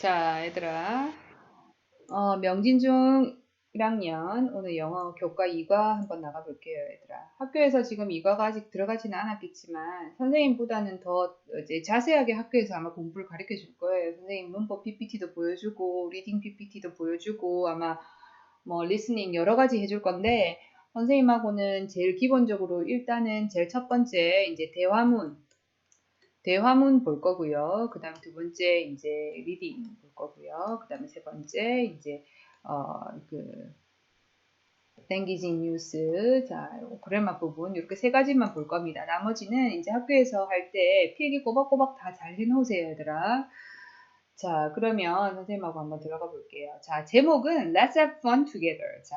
자, 얘들아. 어, 명진중 1학년 오늘 영어 교과 2과 한번 나가볼게요, 얘들아. 학교에서 지금 2과가 아직 들어가지는 않았겠지만 선생님보다는 더 이제 자세하게 학교에서 아마 공부를 가르쳐 줄 거예요. 선생님 문법 PPT도 보여주고 리딩 PPT도 보여주고 아마 뭐 리스닝 여러 가지 해줄 건데 선생님하고는 제일 기본적으로 일단은 제일 첫 번째 이제 대화문 대화문 볼 거고요. 그 다음 두 번째 이제 리딩 볼 거고요. 그 다음에 세 번째 이제 어그 땡기진 뉴스 자 그래마 부분 이렇게 세 가지만 볼 겁니다. 나머지는 이제 학교에서 할 때 필기 꼬박꼬박 다 잘 해놓으세요 얘들아. 자 그러면 선생님하고 한번 들어가 볼게요. 자 제목은 Let's have fun together. 자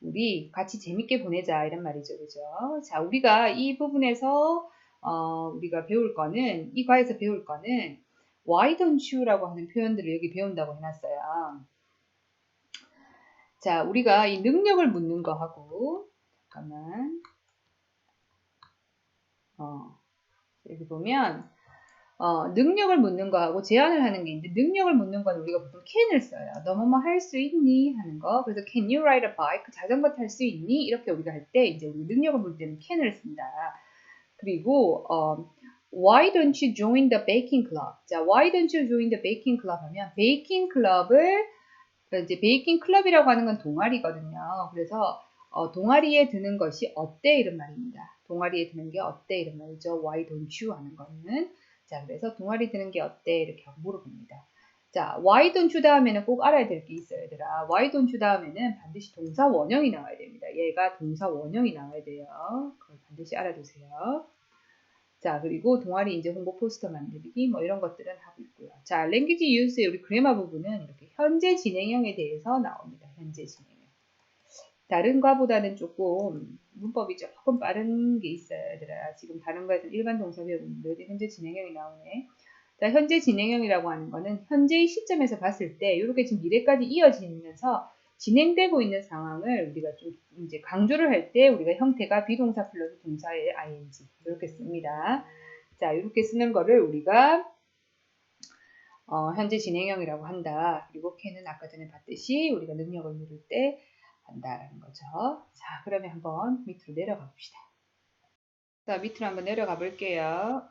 우리 같이 재밌게 보내자 이런 말이죠. 그죠? 자 우리가 이 부분에서 어, 우리가 배울 거는 이 과에서 배울 거는 why don't you라고 하는 표현들을 여기 배운다고 해놨어요. 자, 우리가 이 능력을 묻는 거 하고 잠깐만 어, 여기 보면 어, 능력을 묻는 거하고 제안을 하는 게 있는데 능력을 묻는 건 우리가 보통 can을 써요. 너뭐 뭐 할 수 있니 하는 거. 그래서 can you ride a bike? 자전거 탈 수 있니? 이렇게 우리가 할 때 이제 우리 능력을 묻을 때는 can을 씁니다. 그리고 어, Why don't you join the baking club? 자, Why don't you join the baking club 하면 베이킹 클럽을 이제 베이킹 클럽이라고 하는 건 동아리거든요. 그래서 어, 동아리에 드는 것이 어때 이런 말입니다. 동아리에 드는 게 어때 이런 말이죠. Why don't you 하는 거는 자, 그래서 동아리 드는 게 어때 이렇게 물어봅니다. 자, why don't you 다음에는 꼭 알아야 될 게 있어요, 얘들아. why don't you 다음에는 반드시 동사 원형이 나와야 됩니다. 얘가 동사 원형이 나와야 돼요. 그걸 반드시 알아두세요. 자, 그리고 동아리 이제 홍보 포스터 만들기 뭐 이런 것들은 하고 있고요. 자, 랭귀지 유스의 우리 그래마 부분은 이렇게 현재 진행형에 대해서 나옵니다. 현재 진행형. 다른 과보다는 조금 문법이 조금 빠른 게 있어요, 얘들아. 지금 다른 거에서 일반 동사 배우는데 현재 진행형이 나오네. 자, 현재 진행형이라고 하는 거는 현재의 시점에서 봤을 때 이렇게 지금 미래까지 이어지면서 진행되고 있는 상황을 우리가 좀 이제 강조를 할 때 우리가 형태가 비동사 플러스 동사의 ing 이렇게 씁니다. 자, 이렇게 쓰는 거를 우리가 어, 현재 진행형이라고 한다. 그리고 캔은 아까 전에 봤듯이 우리가 능력을 물을 때 한다라는 거죠. 자, 그러면 한번 밑으로 내려가 봅시다. 자, 밑으로 한번 내려가 볼게요.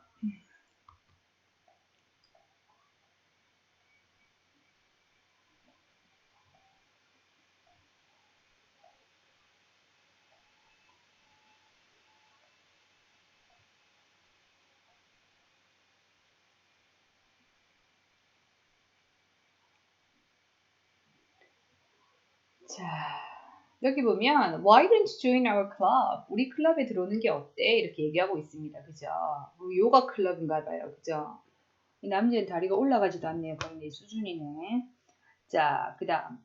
자, 여기 보면 Why don't you join our club? 우리 클럽에 들어오는 게 어때? 이렇게 얘기하고 있습니다. 그죠? 뭐 요가 클럽인가 봐요. 그죠? 이 남자는 다리가 올라가지도 않네요. 거의 내 수준이네. 자, 그 다음.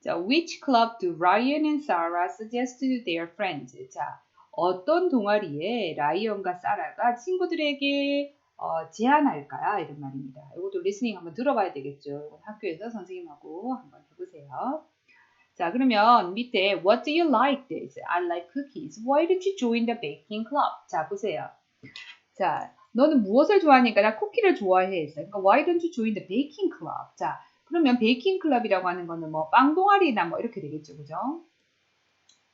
자, which club do Ryan and Sarah suggest to their friends? 자, 어떤 동아리에 라이언과 사라가 친구들에게 어, 제안할까요? 이런 말입니다. 이것도 리스닝 한번 들어봐야 되겠죠. 학교에서 선생님하고 한번 해보세요. 자, 그러면 밑에 What do you like this? I like cookies. Why don't you join the baking club? 자, 보세요. 자, 너는 무엇을 좋아하니까 나 쿠키를 좋아해. 그러니까 Why don't you join the baking club? 자, 그러면 베이킹 클럽이라고 하는 거는 뭐 빵 동아리나 뭐 이렇게 되겠죠. 그죠?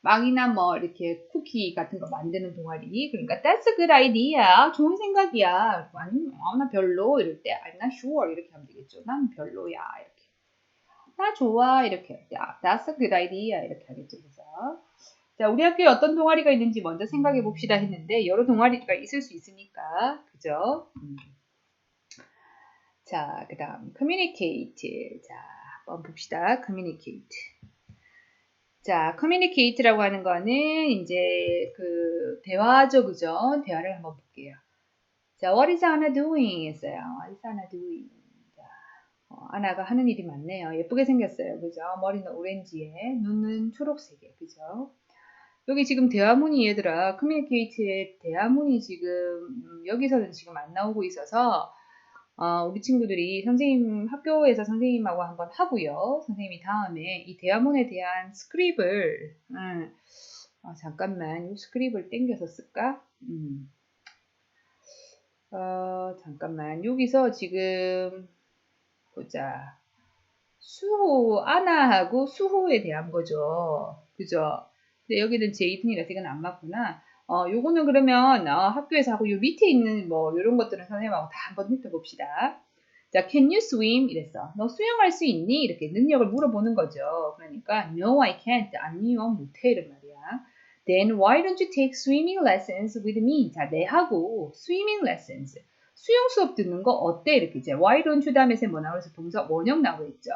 빵이나 뭐 이렇게 쿠키 같은 거 만드는 동아리. 그러니까 that's a good idea. 좋은 생각이야. 아니면 아, 나 별로 이럴 때 I'm not sure 이렇게 하면 되겠죠. 난 별로야. 이렇게. 나 좋아 이렇게. 야, that's a good idea 이렇게 하겠죠 그래서 자 우리 학교에 어떤 동아리가 있는지 먼저 생각해 봅시다 했는데 여러 동아리가 있을 수 있으니까 그죠? 음. 자 그 다음 communicate. 자 한번 봅시다. communicate. 자 communicate라고 하는 거는 이제 그 대화죠 그죠? 대화를 한번 볼게요. 자 what is Anna doing? 했어요. What is Anna doing? 어, 아나가 하는 일이 많네요. 예쁘게 생겼어요. 그죠? 머리는 오렌지에, 눈은 초록색이에요. 그죠? 여기 지금 대화문이 얘들아, 커뮤니케이트의 대화문이 지금, 음, 여기서는 지금 안 나오고 있어서, 어, 우리 친구들이 선생님, 학교에서 선생님하고 한번 하고요. 선생님이 다음에 이 대화문에 대한 스크립을, 음, 어, 잠깐만, 이 스크립을 땡겨서 쓸까? 음. 어, 잠깐만. 여기서 지금, 보자. 수호, 아나하고 수호에 대한 거죠. 그죠? 근데 여기는 제이든이라서 이건 안 맞구나. 어, 요거는 그러면 어, 학교에서 하고 요 밑에 있는 뭐 이런 것들은 선생님하고 다 한번 훑어봅시다. 자, can you swim? 이랬어. 너 수영할 수 있니? 이렇게 능력을 물어보는 거죠. 그러니까 no, I can't. 아니요, 못해 이런 말이야. Then why don't you take swimming lessons with me? 자, 내하고 swimming lessons. 수영 수업 듣는 거 어때? 이렇게 이제 why don't you 다음에 뭐 나오면서 동사 원형 나오고 있죠.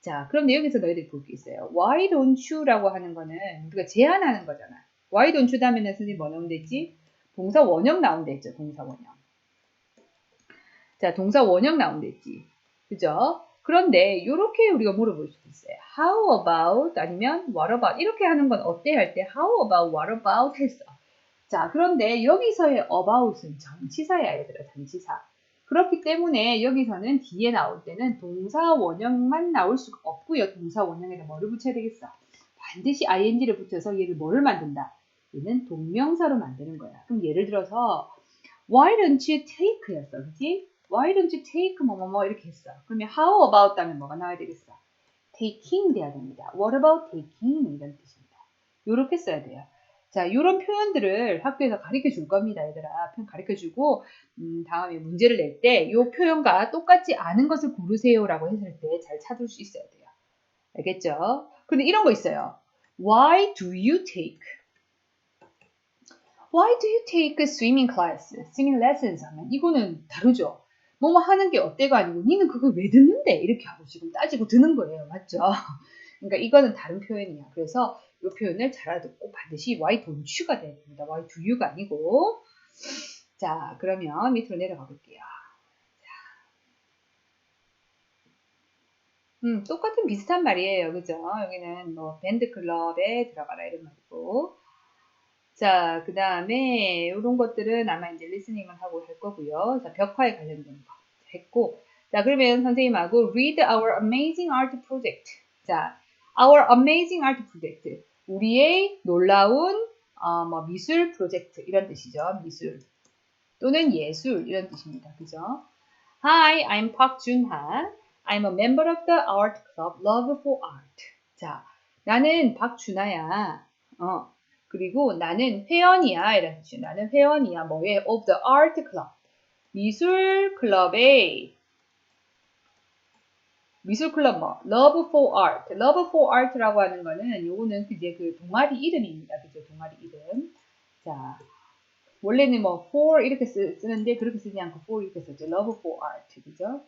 자, 그럼 여기서 너희들이 볼 게 있어요. why don't you라고 하는 거는 우리가 제안하는 거잖아. why don't you 다음에는 선생님 뭐 되지? 동사 원형 나온다 했죠. 동사 원형. 자, 동사 원형 나온다 했지. 그죠? 그런데 이렇게 우리가 물어볼 수도 있어요. How about 아니면 what about 이렇게 하는 건 어때 할 때 how about what about 했어. 자 그런데 여기서의 about은 전치사야 얘들아 전치사. 그렇기 때문에 여기서는 뒤에 나올 때는 동사 원형만 나올 수가 없고요. 동사 원형에다 뭐를 붙여야 되겠어? 반드시 ing를 붙여서 얘를 뭐를 만든다? 얘는 동명사로 만드는 거야. 그럼 예를 들어서 why don't you take였어. 그치? Why don't you take 뭐뭐뭐 이렇게 했어. 그러면 how about 다음에 뭐가 나와야 되겠어? taking 돼야 됩니다. What about taking 이런 뜻입니다. 이렇게 써야 돼요. 자, 이런 표현들을 학교에서 가르쳐 줄 겁니다, 얘들아. 표현 가르쳐 주고, 음, 다음에 문제를 낼 때, 이 표현과 똑같지 않은 것을 고르세요라고 했을 때 잘 찾을 수 있어야 돼요. 알겠죠? 근데 이런 거 있어요. Why do you take? Why do you take swimming class? swimming lessons 하면 이거는 다르죠. 뭐뭐 하는 게 어때가 아니고 니는 그걸 왜 듣는데 이렇게 하고 지금 따지고 드는 거예요 맞죠 그러니까 이거는 다른 표현이야 그래서 이 표현을 잘 알아듣고 반드시 why don't you가 돼야 됩니다 why do you가 아니고 자 그러면 밑으로 내려가 볼게요 음, 똑같은 비슷한 말이에요. 그죠? 여기는 뭐 밴드 클럽에 들어가라 이런 말이고. 자, 그 다음에 이런 것들은 아마 이제 리스닝을 하고 할 거고요. 자, 벽화에 관련된 거 했고. 자, 그러면 선생님하고 read our amazing art project. 자, our amazing art project. 우리의 놀라운 어, 뭐 미술 프로젝트 이런 뜻이죠. 미술 또는 예술 이런 뜻입니다. 그죠? Hi, I'm Park Junha. I'm a member of the art club Love for Art. 자, 나는 박준하야. 어, 그리고 나는 회원이야. 이런 뜻이에요. 나는 회원이야. 뭐에? of the art club. 미술 클럽의 미술 클럽 뭐 love for art. love for art라고 하는 거는 요거는 이제 그 동아리 이름입니다. 그죠? 동아리 이름. 자, 원래는 뭐 for 이렇게 쓰, 는데 그렇게 쓰지 않고 for 이렇게 쓰죠. love for art. 그죠?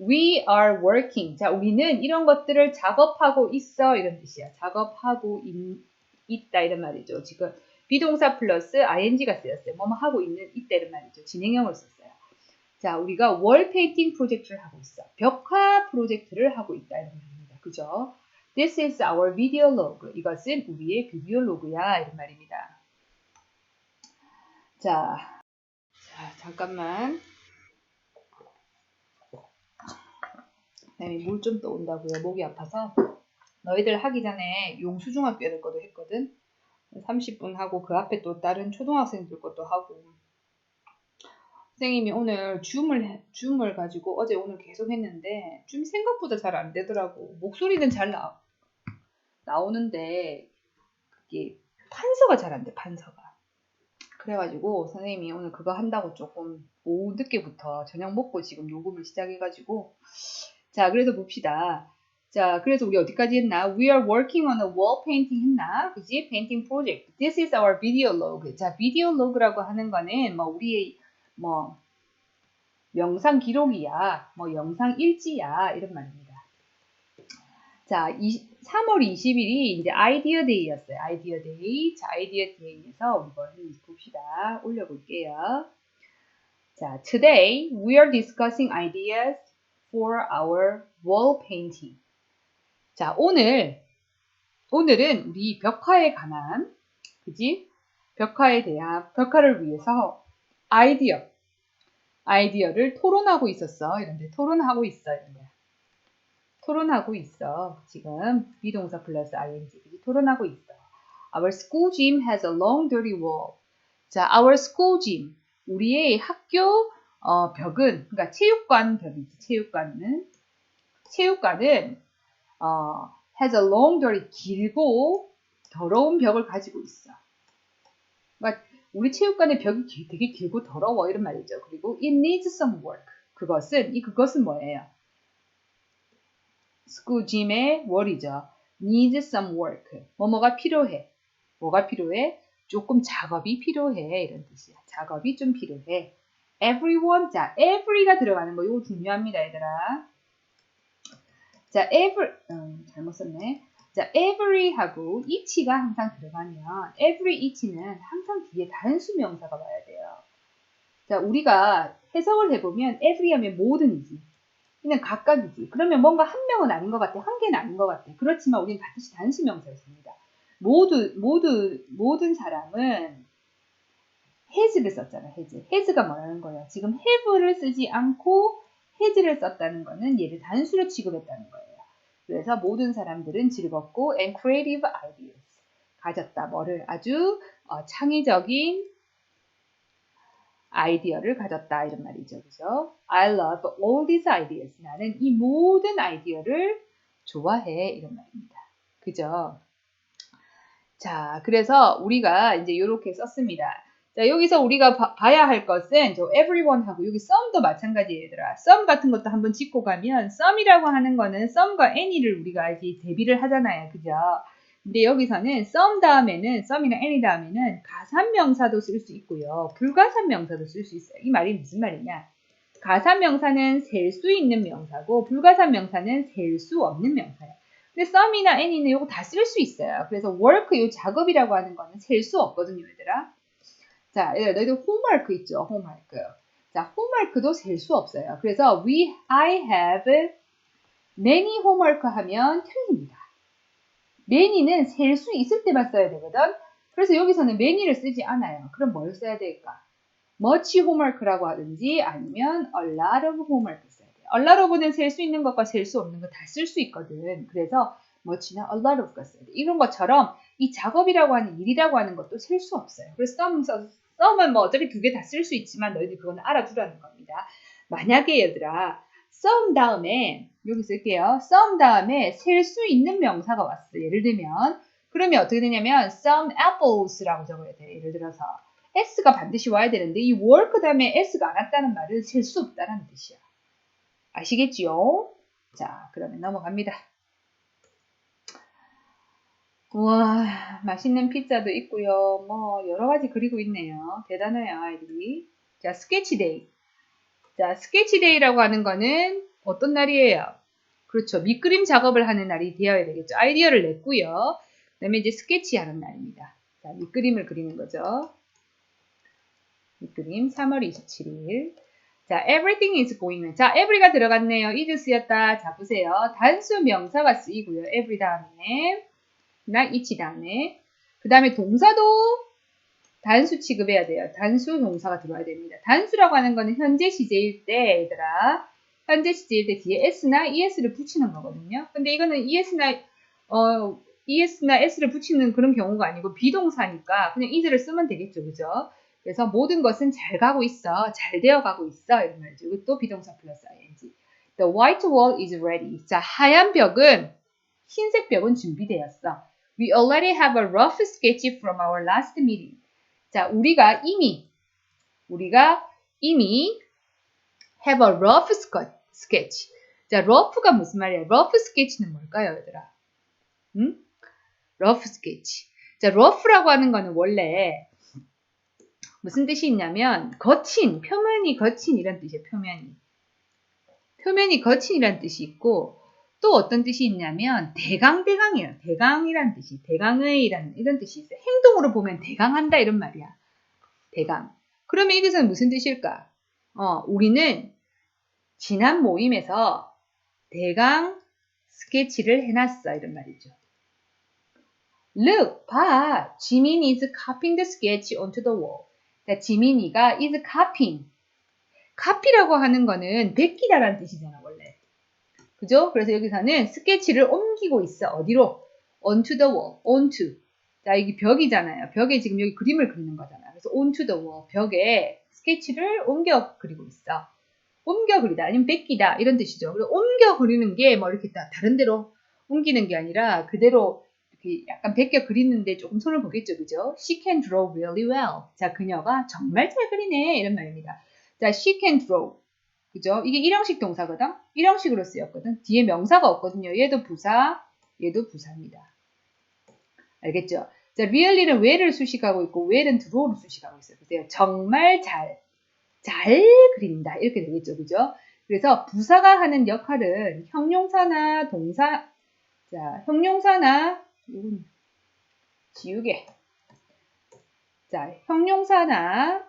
We are working. 자, 우리는 이런 것들을 작업하고 있어. 이런 뜻이야. 작업하고 있, 있다 이런 말이죠. 지금 비동사 플러스 ing가 쓰였어요. 뭐뭐 하고 있는 있다 이런 말이죠. 진행형을 썼어요. 자, 우리가 월 페인팅 프로젝트를 하고 있어. 벽화 프로젝트를 하고 있다 이런 말입니다. 그죠? This is our video log. 이것은 우리의 비디오 로그야 이런 말입니다. 자, 자 잠깐만. 물 좀 떠온다고요. 목이 아파서. 너희들 하기 전에 용수중학교 애들 것도 했거든. 30분 하고 그 앞에 또 다른 초등학생들 것도 하고 선생님이 오늘 줌을 줌을 가지고 어제 오늘 계속 했는데 줌 생각보다 잘 안 되더라고 목소리는 잘 나, 나오는데 그게 판서가 잘 안 돼 판서가 그래가지고 선생님이 오늘 그거 한다고 조금 오후 늦게부터 저녁 먹고 지금 녹음을 시작해가지고 자 그래서 봅시다 자, 그래서 우리 어디까지 했나? We are working on a wall painting 했나? 그지? painting project. This is our video log. 자, video log라고 하는 거는 뭐 우리의 뭐 영상 기록이야. 뭐 영상 일지야. 이런 말입니다. 자, 이, 3월 20일이 이제 아이디어 데이였어요. 아이디어 데이. 자, 아이디어 데이에서 이걸 봅시다. 올려볼게요. 자, today we are discussing ideas for our wall painting. 자, 오늘, 오늘은 우리 벽화에 관한, 그지? 벽화에 대한, 벽화를 위해서 아이디어, 아이디어를 토론하고 있었어. 이런데, 토론하고 있어. 토론하고 있어. 지금 비동사 플러스 ing, 그지? 토론하고 있어. Our school gym has a long dirty wall. 자, our school gym. 우리의 학교 어, 벽은, 그러니까 체육관 벽이지, 체육관은 체육관은 어, has a long dirty 길고 더러운 벽을 가지고 있어. 그러니까 우리 체육관의 벽이 기- 되게 길고 더러워 이런 말이죠. 그리고 it needs some work. 그것은 이 그것은 뭐예요? school gym의 word이죠. needs some work. 뭐뭐가 필요해. 뭐가 필요해? 조금 작업이 필요해 이런 뜻이야. 작업이 좀 필요해. everyone 자 every가 들어가는 거 이거 중요합니다 얘들아. 자 every 음, 잘못 썼네. 자 every하고 each가 항상 들어가면 every each는 항상 뒤에 단수 명사가 와야 돼요. 자 우리가 해석을 해보면 every 하면 모든이지. 그냥 각각이지. 그러면 뭔가 한 명은 아닌 것 같아. 한 개는 아닌 것 같아. 그렇지만 우리는 반드시 단수 명사였습니다. 모두 모두 모든 사람은 has를 썼잖아. has. has가 뭐라는 거예요? 지금 have를 쓰지 않고 has를 썼다는 거는 얘를 단수로 취급했다는 거예요. 그래서 모든 사람들은 즐겁고 and creative ideas 가졌다. 뭐를 아주 어, 창의적인 아이디어를 가졌다 이런 말이죠. 그죠? I love all these ideas. 나는 이 모든 아이디어를 좋아해 이런 말입니다. 그죠? 자, 그래서 우리가 이제 이렇게 썼습니다. 자, 여기서 우리가 봐, 봐야 할 것은 저 everyone하고 여기 some도 마찬가지예요, 얘들아. some 같은 것도 한번 짚고 가면 some이라고 하는 거는 some과 any를 우리가 알지 대비를 하잖아요. 그죠? 근데 여기서는 some 다음에는 some이나 any 다음에는 가산명사도 쓸 수 있고요. 불가산명사도 쓸 수 있어요. 이 말이 무슨 말이냐? 가산명사는 셀 수 있는 명사고 불가산명사는 셀 수 없는 명사예요. 근데 some이나 any는 이거 다 쓸 수 있어요. 그래서 work 이 작업이라고 하는 거는 셀 수 없거든요, 얘들아. 자, 너희들 홈워크 있죠? 홈워크. 자, 홈워크도 셀 수 없어요. 그래서 we, I have many homework 하면 틀립니다. many는 셀 수 있을 때만 써야 되거든. 그래서 여기서는 many를 쓰지 않아요. 그럼 뭘 써야 될까? much homework라고 하든지 아니면 a lot of homework 써야 돼요. a lot of는 셀 수 있는 것과 셀 수 없는 거 다 쓸 수 있거든. 그래서 much나 a lot of가 써야 돼. 이런 것처럼 이 작업이라고 하는 일이라고 하는 것도 셀 수 없어요. 그래서 some, 써- some은 뭐 어차피 두 개 다 쓸 수 있지만 너희들 그거는 알아두라는 겁니다. 만약에 얘들아 some 다음에 여기 쓸게요. some 다음에 셀 수 있는 명사가 왔어. 예를 들면 그러면 어떻게 되냐면 some apples라고 적어야 돼. 예를 들어서 s가 반드시 와야 되는데 이 work 다음에 s가 안 왔다는 말은 셀 수 없다는 뜻이야. 아시겠지요? 자, 그러면 넘어갑니다. 우와, 맛있는 피자도 있고요. 뭐 여러 가지 그리고 있네요. 대단해요, 아이들이. 자, 스케치데이. 자, 스케치데이라고 하는 거는 어떤 날이에요? 그렇죠. 밑그림 작업을 하는 날이 되어야 되겠죠. 아이디어를 냈고요. 그 다음에 이제 스케치하는 날입니다. 자, 밑그림을 그리는 거죠. 밑그림 3월 27일. 자, everything is going. 자, every가 들어갔네요. is 쓰였다. 자, 보세요. 단수 명사가 쓰이고요. every 다음에 나 each 다음에 그 다음에 동사도 단수 취급해야 돼요. 단수 동사가 들어와야 됩니다. 단수라고 하는 거는 현재 시제일 때 얘들아 현재 시제일 때 뒤에 s나 es를 붙이는 거거든요. 근데 이거는 es나 어 es나 s를 붙이는 그런 경우가 아니고 비동사니까 그냥 is를 쓰면 되겠죠. 그죠? 그래서 모든 것은 잘 가고 있어. 잘 되어 가고 있어. 이런 말이죠. 이것도 비동사 플러스 ing. The white wall is ready. 자, 하얀 벽은 흰색 벽은 준비되었어. We already have a rough sketch from our last meeting. 자, 우리가 이미 우리가 이미 have a rough sketch. 자, rough가 무슨 말이야? rough sketch는 뭘까요, 얘들아? 응? rough sketch. 자, rough라고 하는 거는 원래 무슨 뜻이 있냐면 거친, 표면이 거친 이런 뜻이에요. 표면이. 표면이 거친이란 뜻이 있고 또 어떤 뜻이 있냐면 대강대강이에요. 대강이란 뜻이 대강의라는 이런 뜻이 있어요. 행동으로 보면 대강한다 이런 말이야. 대강. 그러면 여기서는 무슨 뜻일까? 어, 우리는 지난 모임에서 대강 스케치를 해놨어 이런 말이죠. Look, 봐. 지민 is copying the sketch onto the wall. 자, 지민이가 is copying. copy라고 하는 거는 베끼다라는 뜻이잖아. 그죠? 그래서 여기서는 스케치를 옮기고 있어. 어디로? onto the wall. onto. 자, 이게 벽이잖아요. 벽에 지금 여기 그림을 그리는 거잖아. 그래서 onto the wall. 벽에 스케치를 옮겨 그리고 있어. 옮겨 그리다 아니면 뺏기다 이런 뜻이죠. 그리고 옮겨 그리는 게 뭐 이렇게 다 다른 데로 옮기는 게 아니라 그대로 이렇게 약간 베껴 그리는데 조금 손을 보겠죠, 그죠? She can draw really well. 자, 그녀가 정말 잘 그리네 이런 말입니다. 자, she can draw. 그죠? 이게 일형식 동사거든? 일형식으로 쓰였거든? 뒤에 명사가 없거든요. 얘도 부사, 얘도 부사입니다. 알겠죠? 자, really는 where를 수식하고 있고, where는 draw를 수식하고 있어요. 보세요. 정말 잘, 잘 그린다. 이렇게 되겠죠. 그죠? 그래서 부사가 하는 역할은 형용사나 동사, 자, 형용사나, 이건 지우개. 자, 형용사나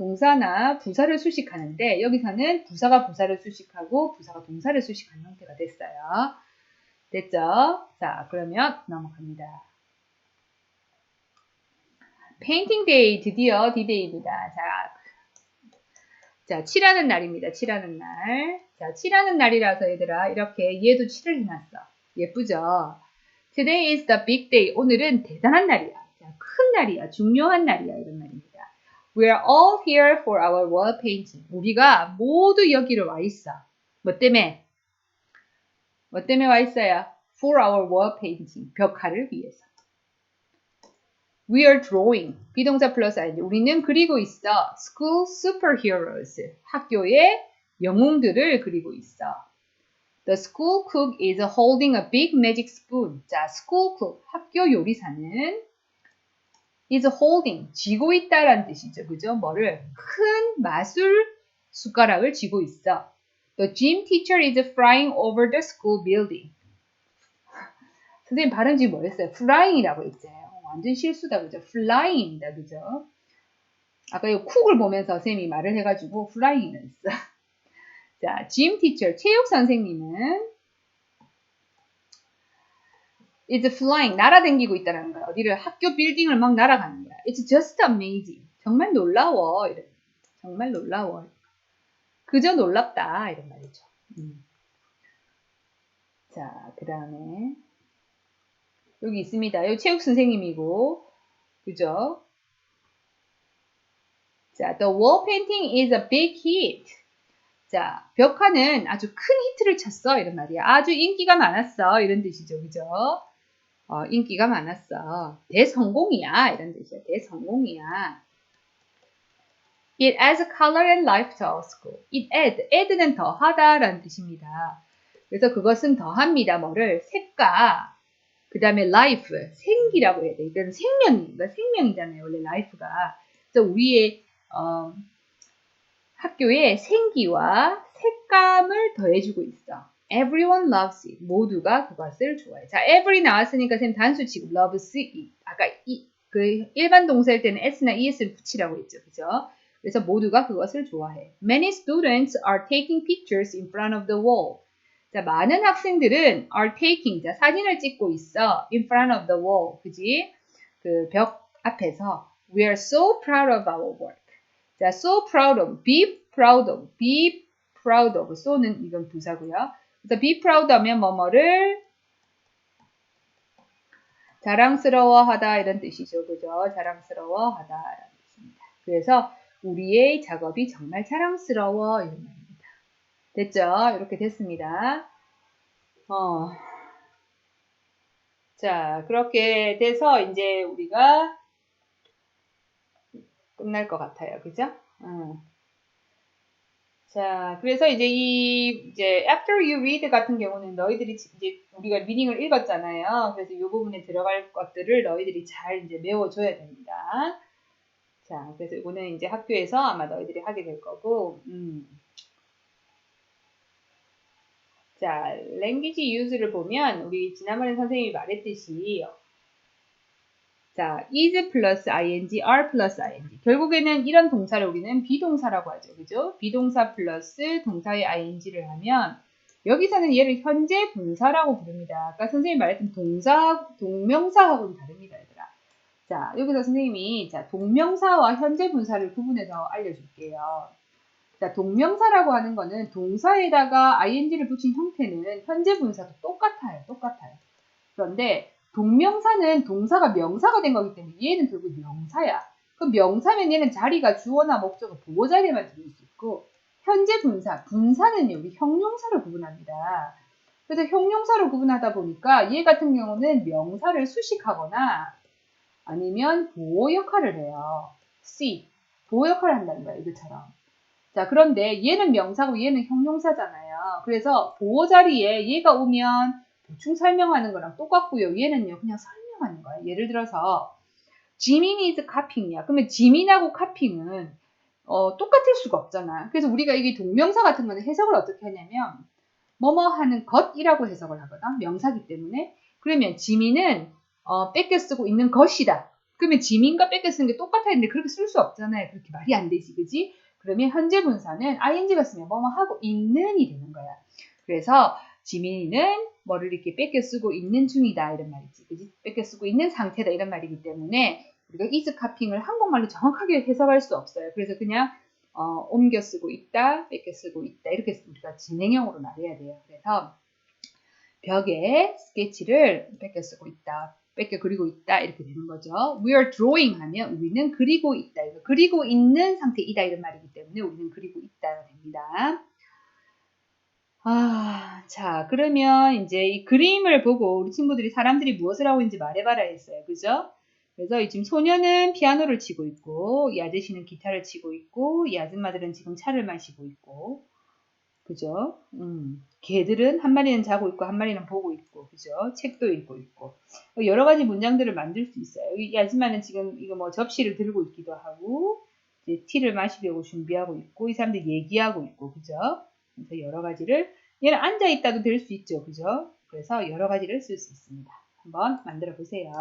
동사나 부사를 수식하는데 여기서는 부사가 부사를 수식하고 부사가 동사를 수식하는 형태가 됐어요. 됐죠? 자, 그러면 넘어갑니다. 페인팅 데이 드디어 디데이입니다. 자, 자, 칠하는 날입니다. 칠하는 날. 자, 칠하는 날이라서 얘들아 이렇게 얘도 칠을 해놨어. 예쁘죠? Today is the big day. 오늘은 대단한 날이야. 자, 큰 날이야. 중요한 날이야. 이런 말입니다. We are all here for our wall painting. 우리가 모두 여기로 와 있어. 뭐 때문에? 뭐 때문에 와 있어요? For our wall painting. 벽화를 위해서. We are drawing. 비동사 플러스 ing. 우리는 그리고 있어. School superheroes. 학교의 영웅들을 그리고 있어. The school cook is holding a big magic spoon. 자, school cook. 학교 요리사는 is holding. 쥐고 있다라는 뜻이죠. 그죠? 뭐를? 큰 마술 숟가락을 쥐고 있어. The gym teacher is flying over the school building. 선생님 발음 지금 뭐였어요? flying이라고 했잖아요. 완전 실수다 그죠? flying입니다 그죠? 아까 이 쿡을 보면서 선생님이 말을 해가지고 flying을 했어. 자, gym teacher 체육 선생님은 is flying 날아다니고 있다는 거야. 어디를 학교 빌딩을 막 날아가는 거야. It's just amazing. 정말 놀라워. 이런 정말 놀라워. 그저 놀랍다 이런 말이죠. 음. 자, 그 다음에 여기 있습니다. 여기 체육 선생님이고, 그죠? 자, the wall painting is a big hit. 자, 벽화는 아주 큰 히트를 쳤어. 이런 말이야. 아주 인기가 많았어. 이런 뜻이죠. 그죠? 어, 인기가 많았어. 대성공이야. 이런 뜻이야. 대성공이야. It adds color and life to our school. It add. add는 더하다 라는 뜻입니다. 그래서 그것은 더합니다. 뭐를? 색과 그 다음에 life, 생기라고 해야 돼. 이건 생명이니까 생명이잖아요. 원래 life가. 그래서 우리의 어, 학교에 생기와 색감을 더해주고 있어. Everyone loves it. 모두가 그것을 좋아해. 자, every 나왔으니까 쌤 단수치고 loves it. 아까 이, 그 일반 동사일 때는 s나 es를 붙이라고 했죠. 그죠? 그래서 모두가 그것을 좋아해. Many students are taking pictures in front of the wall. 자, 많은 학생들은 are taking, 자, 사진을 찍고 있어. in front of the wall. 그지? 그 벽 앞에서. We are so proud of our work. 자, so proud of, be proud of, be proud of. so는 이건 부사고요. 그래서 be proud 하면 뭐뭐를 자랑스러워하다 이런 뜻이죠. 그죠? 자랑스러워하다. 그래서 우리의 작업이 정말 자랑스러워 이런 말입니다. 됐죠? 이렇게 됐습니다. 어. 자, 그렇게 돼서 이제 우리가 끝날 것 같아요. 그죠? 어. 자, 그래서 이제 이 이제 after you read 같은 경우는 너희들이 이제 우리가 리딩을 읽었잖아요. 그래서 이 부분에 들어갈 것들을 너희들이 잘 이제 메워줘야 됩니다. 자, 그래서 이거는 이제 학교에서 아마 너희들이 하게 될 거고, 음. 자, language use를 보면 우리 지난번에 선생님이 말했듯이 자, is 플러스 ing, are 플러스 ing. 결국에는 이런 동사를 우리는 비동사라고 하죠. 그죠? 비동사 플러스 동사의 ing를 하면 여기서는 얘를 현재 분사라고 부릅니다. 아까 선생님이 말했던 동사, 동명사하고는 다릅니다, 얘들아. 자, 여기서 선생님이 자, 동명사와 현재 분사를 구분해서 알려줄게요. 자, 동명사라고 하는 거는 동사에다가 ing를 붙인 형태는 현재 분사도 똑같아요. 똑같아요. 그런데 동명사는 동사가 명사가 된 거기 때문에 얘는 결국 명사야. 그 명사면 얘는 자리가 주어나 목적어 보호 자리에만 들을 수 있고 현재 분사, 분사는요, 우리 형용사로 구분합니다. 그래서 형용사로 구분하다 보니까 얘 같은 경우는 명사를 수식하거나 아니면 보호 역할을 해요. C, 보호 역할을 한다는 거예요, 이것처럼. 자, 그런데 얘는 명사고 얘는 형용사잖아요. 그래서 보호 자리에 얘가 오면 보충 설명하는 거랑 똑같고요. 얘는요, 그냥 설명하는 거예요. 예를 들어서 지민이 is copying이야. 그러면 지민하고 copying은 어, 똑같을 수가 없잖아. 그래서 우리가 이게 동명사 같은 거는 해석을 어떻게 하냐면 뭐뭐 하는 것이라고 해석을 하거든. 명사기 때문에. 그러면 지민은 어, 뺏겨 쓰고 있는 것이다. 그러면 지민과 뺏겨 쓰는 게 똑같아 했는데 그렇게 쓸 수 없잖아요. 그렇게 말이 안 되지, 그지? 그러면 현재 분사는 ing가 쓰면 뭐뭐 하고 있는이 되는 거야. 그래서 지민이는 뭐를 이렇게 뺏겨 쓰고 있는 중이다 이런 말이지, 그지? 뺏겨 쓰고 있는 상태다 이런 말이기 때문에 우리가 is copying을 한국말로 정확하게 해석할 수 없어요. 그래서 그냥 어, 옮겨 쓰고 있다, 뺏겨 쓰고 있다 이렇게 우리가 진행형으로 말해야 돼요. 그래서 벽에 스케치를 뺏겨 쓰고 있다, 뺏겨 그리고 있다 이렇게 되는 거죠. We are drawing 하면 우리는 그리고 있다. 그리고 있는 상태이다 이런 말이기 때문에 우리는 그리고 있다가 됩니다. 아, 자, 그러면 이제 이 그림을 보고 우리 친구들이 사람들이 무엇을 하고 있는지 말해봐라 했어요. 그죠? 그래서 지금 소녀는 피아노를 치고 있고, 이 아저씨는 기타를 치고 있고, 이 아줌마들은 지금 차를 마시고 있고, 그죠? 음, 개들은 한 마리는 자고 있고, 한 마리는 보고 있고, 그죠? 책도 읽고 있고. 여러 가지 문장들을 만들 수 있어요. 이 아줌마는 지금 이거 뭐 접시를 들고 있기도 하고, 이제 티를 마시려고 준비하고 있고, 이 사람들 얘기하고 있고, 그죠? 그래서 여러 가지를, 얘는 앉아 있다도 될 수 있죠. 그죠? 그래서 여러 가지를 쓸 수 있습니다. 한번 만들어 보세요.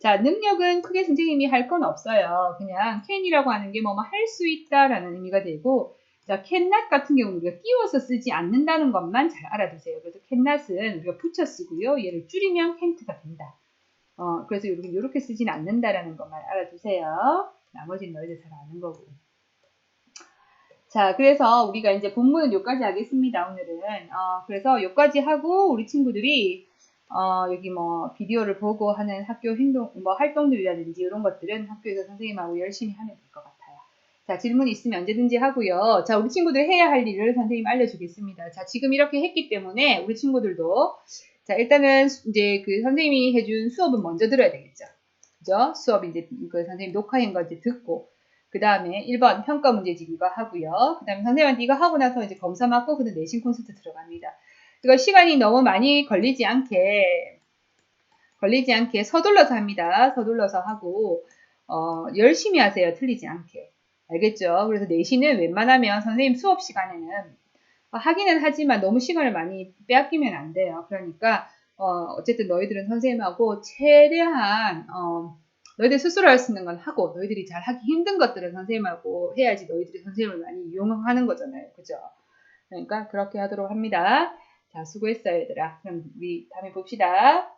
자, 능력은 크게 선생님이 할 건 없어요. 그냥 can이라고 하는 게 뭐뭐 할 수 있다라는 의미가 되고, 자, cannot 같은 경우는 우리가 끼워서 쓰지 않는다는 것만 잘 알아두세요. 그래서 cannot은 우리가 붙여 쓰고요. 얘를 줄이면 can't가 된다. 어, 그래서 이렇게, 이렇게 쓰진 않는다라는 것만 알아두세요. 나머지는 너희들 잘 아는 거고. 자, 그래서 우리가 이제 본문은 여기까지 하겠습니다, 오늘은. 어, 그래서 여기까지 하고 우리 친구들이 어, 여기 뭐 비디오를 보고 하는 학교 행동, 뭐 활동들이라든지 이런 것들은 학교에서 선생님하고 열심히 하면 될 것 같아요. 자, 질문 있으면 언제든지 하고요. 자, 우리 친구들 해야 할 일을 선생님 알려주겠습니다. 자, 지금 이렇게 했기 때문에 우리 친구들도 자, 일단은 이제 그 선생님이 해준 수업은 먼저 들어야 되겠죠. 그죠? 수업 이제 그 선생님 녹화한 거 이제 듣고 그 다음에 1번 평가 문제집 이거 하고요. 그 다음에 선생님한테 이거 하고 나서 이제 검사 맞고 그다음 내신 콘서트 들어갑니다. 이거 시간이 너무 많이 걸리지 않게 걸리지 않게 서둘러서 합니다. 서둘러서 하고 어, 열심히 하세요. 틀리지 않게. 알겠죠? 그래서 내신은 웬만하면 선생님 수업 시간에는 하기는 하지만 너무 시간을 많이 빼앗기면 안 돼요. 그러니까 어, 어쨌든 너희들은 선생님하고 최대한 어, 너희들 스스로 할 수 있는 건 하고 너희들이 잘 하기 힘든 것들은 선생님하고 해야지 너희들이 선생님을 많이 이용하는 거잖아요. 그죠? 그러니까 그렇게 하도록 합니다. 자, 수고했어요, 얘들아. 그럼 우리 다음에 봅시다.